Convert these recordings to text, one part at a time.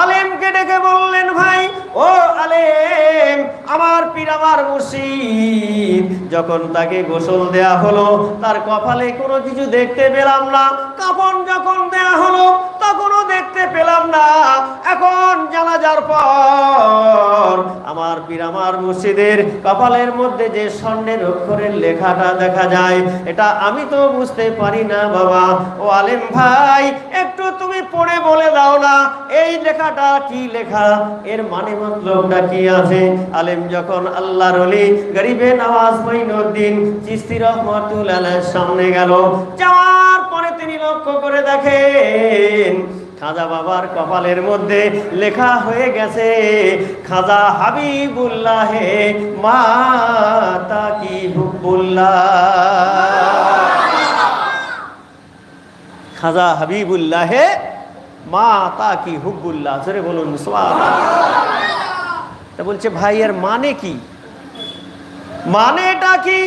আলেমকে ডেকে বললেন, ভাই, ও আলেম, আমার পীর আমার মুর্শিদ। যখন তাকে গোসল দেয়া হলো, তার কপালে কোনো কিছু দেখতে পেলাম না। কাপড় যখন দেয়া হলো, তখনও দেখতে পেলাম না। এখন জানাজার পর আমার পীর আমার মুর্শিদের কপালের মধ্যে যে স্বর্ণের অক্ষরের লেখাটা দেখা যায়, এটা আমি তো বুঝতে পারি না, বাবা। ও আলেম ভাই, একটু তুমি এই লেখাটা কি লেখা? এর মানে মতলবটা কি আছে? আলেম যখন আল্লাহর অলি গরিবে নওয়াজ মাইনুদ্দিন চিস্তি রহমাতুল আলাইহির সামনে গেল, যাওয়ার পরে তিনি লক্ষ্য করে দেখেন, খাজা বাবার কপালের মধ্যে লেখা হয়ে গেছে, খাজা হাবিবুল্লাহ মাতা কি হুব্বুল্লাহ? খাজা হাবিবুল্লাহ মা তা কি জোরে বলুন তা বলছে, ভাই, এর মানে কি? মানেটা কি?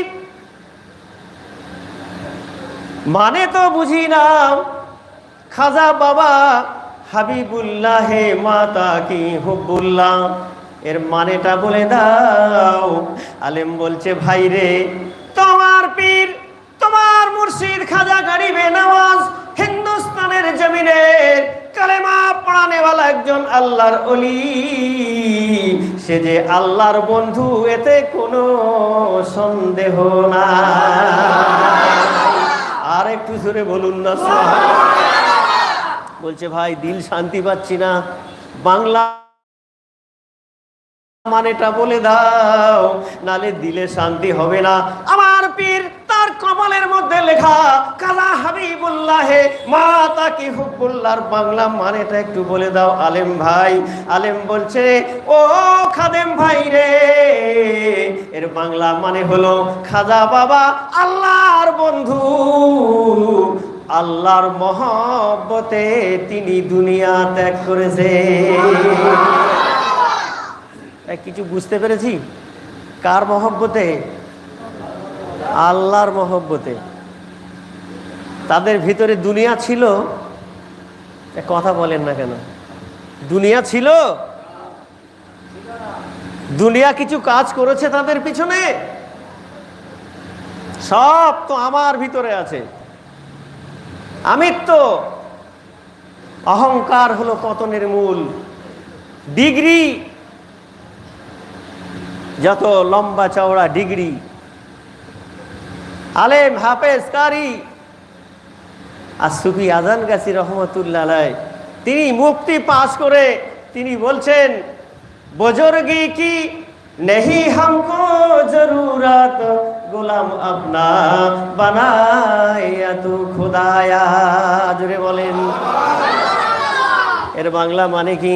মানে তো বুঝি না খাজা বাবা হাবিবুল্লাহ মাতা কি হুব্বুল্লাহ? এর মানেটা বলে দাও। আলেম বলছে, ভাই রে, তোমার পীর, তোমার মুর্শিদ খাজা গরিবে নওয়াজ একজন আল্লাহর অলি সে যে আল্লাহর বন্ধু, এতে কোনো সন্দেহ না আর একটু জোরে বলুন না বলছে, ভাই, দিল শান্তি পাচ্ছি না। বাংলা মানেটা বলে দাও, নালে দিলে শান্তি হবে না। আমার পীর কপালের মধ্যে লেখা, কালা হাবিবুল্লাহে মা তাকে হুব্বুল্লাহর বাংলা মানেটা একটু বলে দাও আলেম ভাই। আলেম বলছে, ও খাদেম ভাই রে, এর বাংলা মানে হলো খাজা বাবা, আল্লাহর বন্ধু। আল্লাহর মহব্বতে তিনি দুনিয়া ত্যাগ করেছে। কিছু বুঝতে পেরেছি? কার মহব্বতে? আল্লাহর মহব্বতে। তাদের ভিতরে দুনিয়া ছিল কথা বলেন না কেন? দুনিয়া ছিল, দুনিয়া কিছু কাজ করেছে তাদের পিছনে। সব তো আমার ভিতরে আছে। আমিত্ব, অহংকার হলো পতনের মূল। ডিগ্রি, যত লম্বা চওড়া ডিগ্রি আলেম হাফেজ, কারি। আর সুফি আজান গাছি রহমতুল্লাহ তিনি মুক্তি পাশ করে তিনি বলছেন, বজর্গি কি নেহি হামকো জরুরত? গোলাম আপনা বানায়া তু খুদায়া। জুড়ে বলেন। এর বাংলা মানে কি?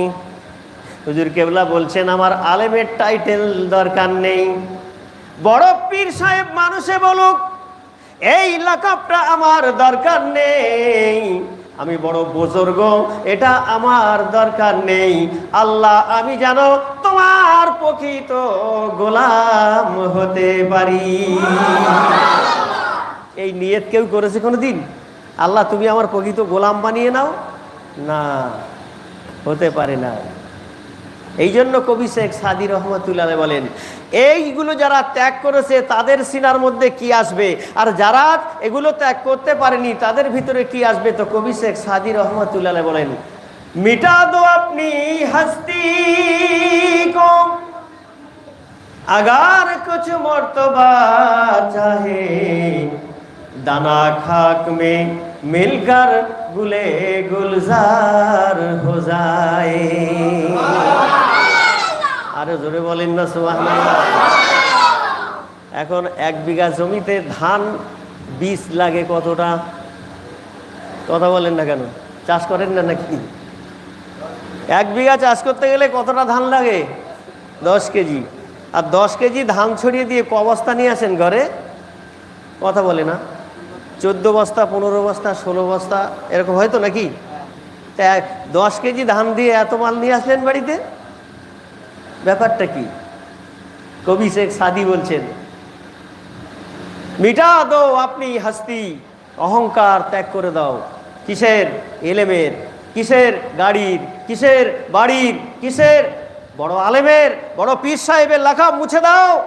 হুজুর কেবলা বলছেন, আমার আলেমের টাইটেল দরকার নেই। বড় পীর সাহেব মানুষে বলুক এই লাকাবটা আমার দরকার নেই। আমি বড় বুজুর্গ, এটা আমার দরকার নেই। আল্লাহ, আমি যেন তোমার প্রকৃত গোলাম হতে পারি। এই নিয়ত কেউ করেছে কোনো দিন আল্লাহ, তুমি আমার প্রকৃত গোলাম বানিয়ে নাও? না, হতে পারে না। এই জন্য কবি শেখ সাদি রহমতুল্লাহ বলেন, এইগুলো যারা ত্যাগ করেছে তাদের সিনার মধ্যে কি আসবে? আর যারা এগুলো ত্যাগ করতে পারেনি, তাদের ভিতরে কি আসবে? তো কবি শেখ সাদি রহমতুল্লাহ বলেন, মিটা দো আপনি হাস্তি কম, আগার কিছু মর্তবা চাহে। দানা খাক মে মিলকার গুলে গুলজার হো যায়। আরে জোরে বলেন না সুবাহ এখন এক বিঘা জমিতে ধান বীজ লাগে কতটা? কথা বলেন না কেন? চাষ করেন না নাকি? এক বিঘা চাষ করতে গেলে কতটা ধান লাগে? দশ কেজি। আর দশ কেজি ধান ছড়িয়ে দিয়ে ক নিয়ে আসেন ঘরে? কথা বলে না। চোদ্দ বস্তা, পনেরো বস্তা, ষোলো বস্তা, এরকম হয়তো নাকি? এক- দশ কেজি ধান দিয়ে এত মাল নিয়ে আসলেন বাড়িতে? ব্যাপারটা কি? কবি শেখ সাদি বলছেন, মিটা দো আপনি হাস্তি, অহংকার ত্যাগ করে দাও। কিসের এলেমের, কিসের গাড়ির, কিসের বাড়ির, কিসের বড় আলেমের, বড় পীর সাহেবের লেখা মুছে দাও।